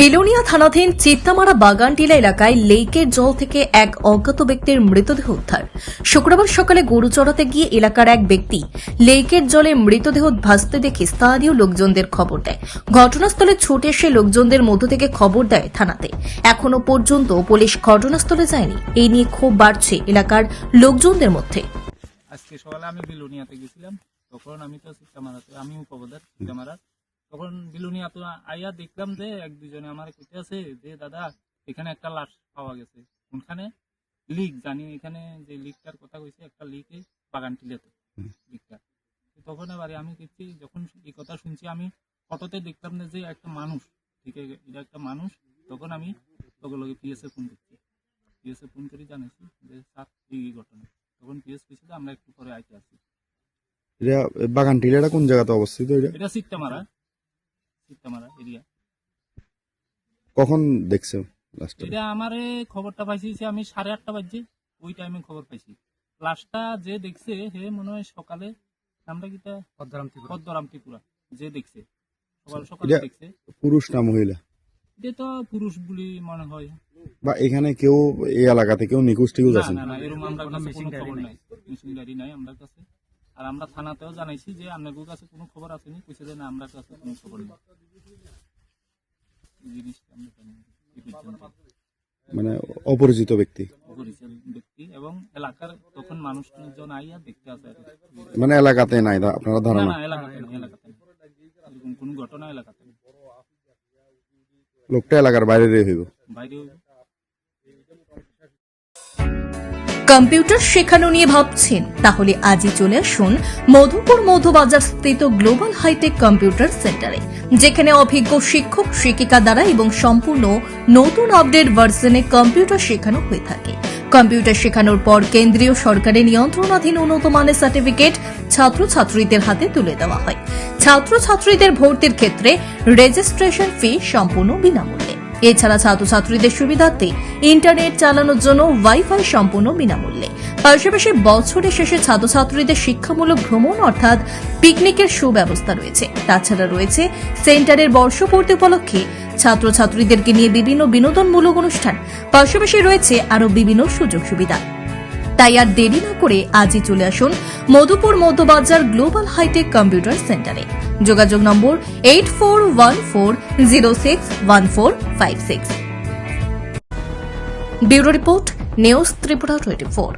বেলোনিয়া থানাধীন চিত্তামারা বাগানটিলা এলাকায় লেকের জল থেকে এক অজ্ঞাত ব্যক্তির মৃতদেহ উদ্ধার। শুক্রবার সকালে গরু চড়াতে গিয়ে এলাকার এক ব্যক্তি লেকের জলে মৃতদেহ ভাসতে দেখে স্থানীয় লোকজনদের খবর দেয়। ঘটনাস্থলে ছুটে এসে লোকজনদের মধ্য থেকে খবর দেয় থানাতে। এখনও পর্যন্ত পুলিশ ঘটনাস্থলে যায়নি। এই নিয়ে ক্ষোভ বাড়ছে এলাকার লোকজনদের মধ্যে। আজকে সকালে আমি বিলুনিয়াতে গেছিলাম। তখন আমি তো সিক্কামারাতে আমি উপবাদার সিক্কামারা তখন বিলুনিয়া তো আইয়া দেখলাম যে এক দুজনে আমার কইতে আছে যে দাদা এখানে একটা লাশ পাওয়া গেছে। কোনখানে? লিক জানি এখানে যে লিকটার কথা কইছে একটা লিকে বাগান টিলেতে লিকটা। তখন এবারে আমি দেখছি যখন এই কথা শুনছি আমি ফটোতে দেখলাম না যে একটা মানুষ ঠিক আছে? এটা একটা মানুষ তখন আমি লগে লগে পিএসএ ফোন করছি। পিএসএ ফোন করে জানাইছি যে স্যার এই ঘটনা। তখন পিএস কইছে আমরা একটু পরে আইতে আসি। এটা বাগান টিলাটা কোন জায়গাতে অবস্থিত এটা? এটা সিকটামারা এরিয়া কখন দেখছ লাস্ট এটা আমারে খবরটা পাইছি যে আমি সাড়ে আটটা বাজে ওই টাইমে খবর পাইছি। লাশটা যে দেখছে হে মনে হয় সকালে নামটা কিটা পদ্মরাম ত্রিপুরা যে দেখছে। সকাল সকালে দেখছে। পুরুষ না মহিলা? এটা তো পুরুষ বলে মনে হয়। বা এখানে কেউ এই এলাকাতে কেউ নিখোঁজ টিকুজ না আছে? না না এরকম আমরা কাছে কোনো খবর নাই। মিসিং ডায়েরি নাই আমরা কাছে। আর আমরা থানাতেও জানাইছি যে আপনাদের কাছে কোনো খবর আসেনি। কইছে যে না আমরা কাছে কোনো খবর নেই এই জিনিসটা আমরা জানি না। এই পর্যন্ত মানে অপরিচিত ব্যক্তি। ব্যক্তি এবং এলাকার তখন মানুষজন আইয়া দেখতে আসে মানে এলাকাতে নাই আপনারা ধারণা না এলাকাতে এলাকাতে এরকম কোনো ঘটনা এলাকাতে লোকটা এলাকার বাইরে হইব। বাইরেও কম্পিউটার শেখানো নিয়ে ভাবছেন। তাহলে আজই চলে আসুন মধুপুর মধুবাজার স্থিত গ্লোবাল হাইটেক কম্পিউটার সেন্টারে, যেখানে অভিজ্ঞ শিক্ষক, শিক্ষিকা দ্বারা এবং সম্পূর্ণ নতুন আপডেট ভার্সনে কম্পিউটার শেখানো হয়ে থাকে। কম্পিউটার শেখানোর পর কেন্দ্রীয় সরকারের নিয়ন্ত্রণাধীন উন্নত মানের সার্টিফিকেট ছাত্রছাত্রীদের হাতে তুলে দেওয়া হয়। ছাত্রছাত্রীদের ভর্তির ক্ষেত্রে রেজিস্ট্রেশন ফি সম্পূর্ণ বিনামূল্যে। এছাড়া ছাত্রছাত্রীদের সুবিধার্থে ইন্টারনেট চালানোর জন্য ওয়াইফাই সম্পূর্ণ বিনামূল্যে। পাশাপাশি বছরের শেষে ছাত্রছাত্রীদের শিক্ষামূলক ভ্রমণ অর্থাৎ পিকনিকের সুব্যবস্থা রয়েছে। তাছাড়া রয়েছে সেন্টারের বর্ষপূর্তি উপলক্ষে ছাত্রছাত্রীদেরকে নিয়ে বিভিন্ন বিনোদনমূলক অনুষ্ঠান। পাশাপাশি রয়েছে আরও বিভিন্ন সুযোগ সুবিধা। তাই আর দেরি না করে আজই চলে আসুন Madhupur Madhyabazar global hitech computer সেন্টারে। যোগাযোগ number eight four one four zero six one four five six bureau report, news Tripura twenty four